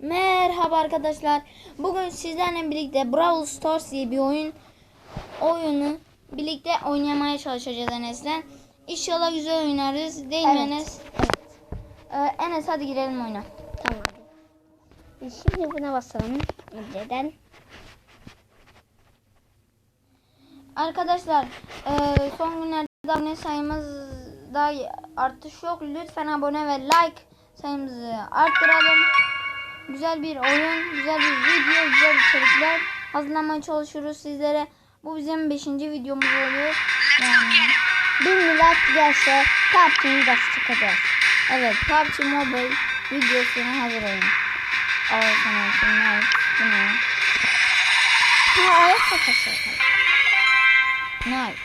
Merhaba arkadaşlar. Bugün sizlerle birlikte Brawl Stars diye bir oyun oyunu birlikte oynamaya çalışacağız Enes'le. İnşallah güzel oynarız. Değil mi Evet. Enes? Ee, Enes hadi girelim oyuna. Tamam. Biz Şimdi buna basalım. Önceden. Arkadaşlar e, son günlerde abone sayımızda artış yok. Lütfen abone ve like sayımızı arttıralım. Güzel bir oyun, güzel bir video, güzel içerikler hazırlamaya çalışıyoruz sizlere. Bu bizim 5. videomuz oluyor. Yani Bir millet gelse PUBG'yi de çıkacağız. evet PUBG Mobile videosunu hazırlayın. Al sana şunlar, bu ne? Ha ayak kafası. Night.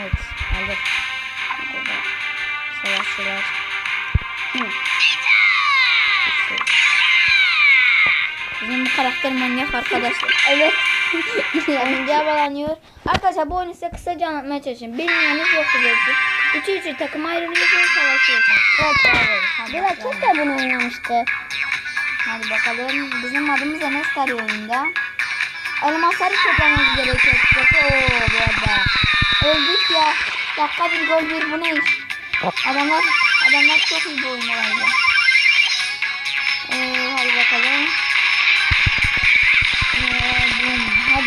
Evet, aldık. Burada savaşçılar. Hı. Karakter manyak arkadaşlar. Evet. Oyuncağa bağlanıyor. Arkadaşlar bu oyunu size kısaca anlatmaya çalışayım. Bilmeyeniniz yoktur belki. Üçü üçü takım ayrılıyorsunuz savaşıyorsunuz. Evet Biraz bakalım. çok da bunu oynamıştı. Hadi bakalım. Bizim adımız Enes Kari oyunda. Elmasları toplamamız gerekiyor. açıkçası. Oo bu arada. Öldük ya. Dakika bir gol bir bu ne iş? Adamlar, adamlar çok iyi bu bence. Ee, hadi bakalım.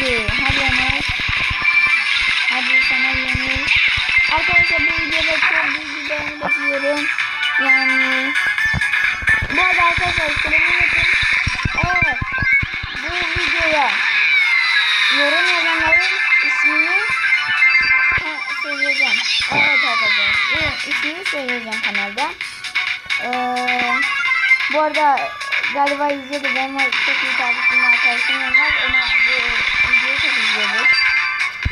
Hadi. Hadi Enes. Hadi sana yenil. Arkadaşlar bu videoda çok büyük bir beğeni bekliyorum. Yani bu arada arkadaşlar söylemeyi unuttum. Evet. Bu videoya yorum yazanların ismini ha, söyleyeceğim. Evet arkadaşlar. İsmini söyleyeceğim kanalda. Ee, bu arada galiba izliyordu. Benim çok iyi takipçim arkadaşım var. Ona gelir.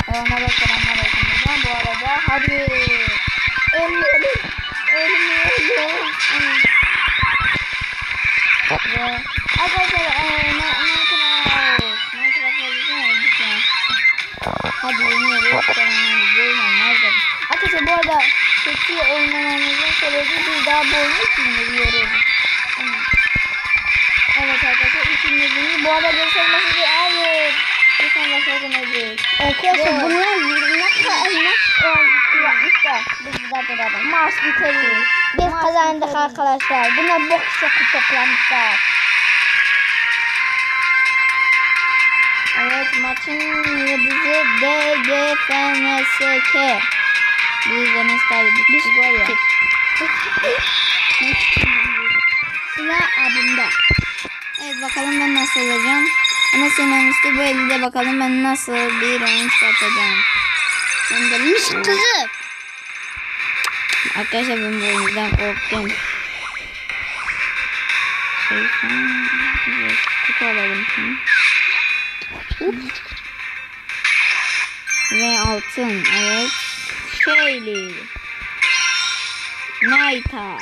Onlara selamlar olsun buradan. Bu arada hadi. Ölüyorum. Ölmüyorum. Ve arkadaşlar ee, Minecraft. Minecraft olacağım öldükten. Hadi yeniyoruz. Selamlar. Görünenler de. Arkadaşlar bu arada kötü oynamamızın sebebi biz daha bu oyunu dinliyoruz. Evet arkadaşlar ikimizin bu arada göstermesi bir hayır. Lütfen başaramadık. Arkadaşlar bunlar ne kadar elmas yapmış da biz burada duralım. Kazandık arkadaşlar. Bunlar bok şoku toplamışlar. Evet maçın yıldızı DGFNSK. Biz Enes kaybettik. Biz gol ya. Sıra abimde. Evet bakalım ben nasıl olacağım. Enes yenemişti. Bu elde bakalım ben nasıl bir oyun çıkartacağım. Göndermiş kızı. Arkadaşlar ben bu oyundan korktum. Şey Kutu alalım şimdi. Ve altın. Evet. Şeyli. Nayta.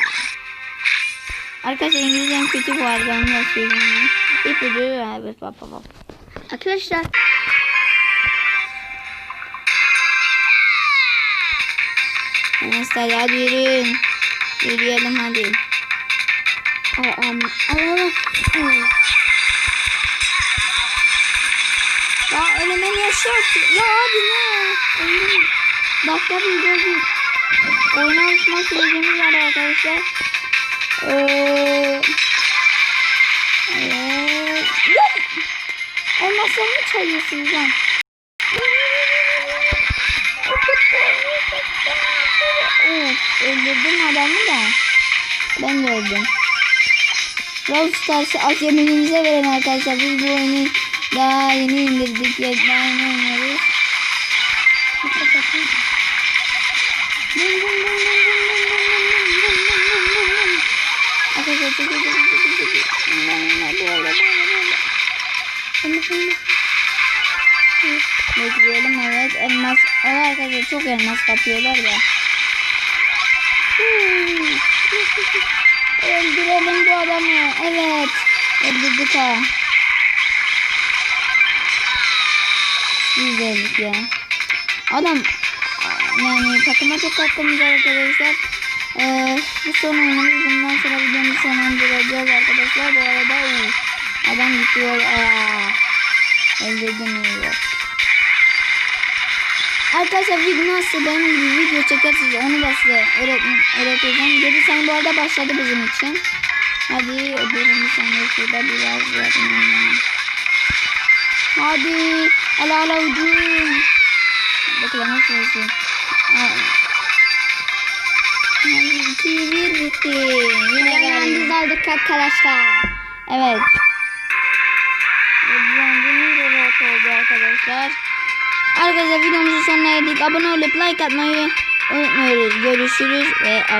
Arkadaşlar İngilizcem kötü bu arada onu da söyleyeyim. İpucu evet bak bak bak. Arkadaşlar Neyse hadi, yürüyün. Yürüyelim hadi. Aa, Allah Allah. Ya elemen yaşat. Ya abi ne? Öldüm. Dakika bir gözü. Oyuna alışma sürecimiz var arkadaşlar. Ee, Ondan sonra çayıyorsun can. Evet, öldürdüm adamı da. Ben de öldüm. Brawl Stars'ı az yemininize verin arkadaşlar. Biz bu oyunu daha yeni indirdik. Ya, daha yeni oynuyoruz. Arkadaşlar Şimdi, şimdi. Bekleyelim evet. Elmas. Evet arkadaşlar çok elmas kapıyorlar ya. Öldürelim bu adamı. Evet. Öldürdük ha. Güzellik ya. Adam yani takıma çok katkımız var arkadaşlar. Ee, bu son oyunumuz. Bundan sonra videomuzu sonlandıracağız arkadaşlar. Bu arada iyi. Adam gidiyor. Aa. Öldürdüm yok. Arkadaşlar video nasıl benim gibi video çekersiniz onu da size öğret öğreteceğim. Geri sen bu arada başladı bizim için. Hadi öbürünü saniye şurada biraz yapayım. Hadi ala ala ucum. Bekleme süresi. Aa. Hadi iki bir bitti. Yine biz aldık arkadaşlar. Evet. Arkadaşlar. Arkadaşlar videomuzun sonuna geldik. Abone olup like atmayı unutmuyoruz. Görüşürüz ve abone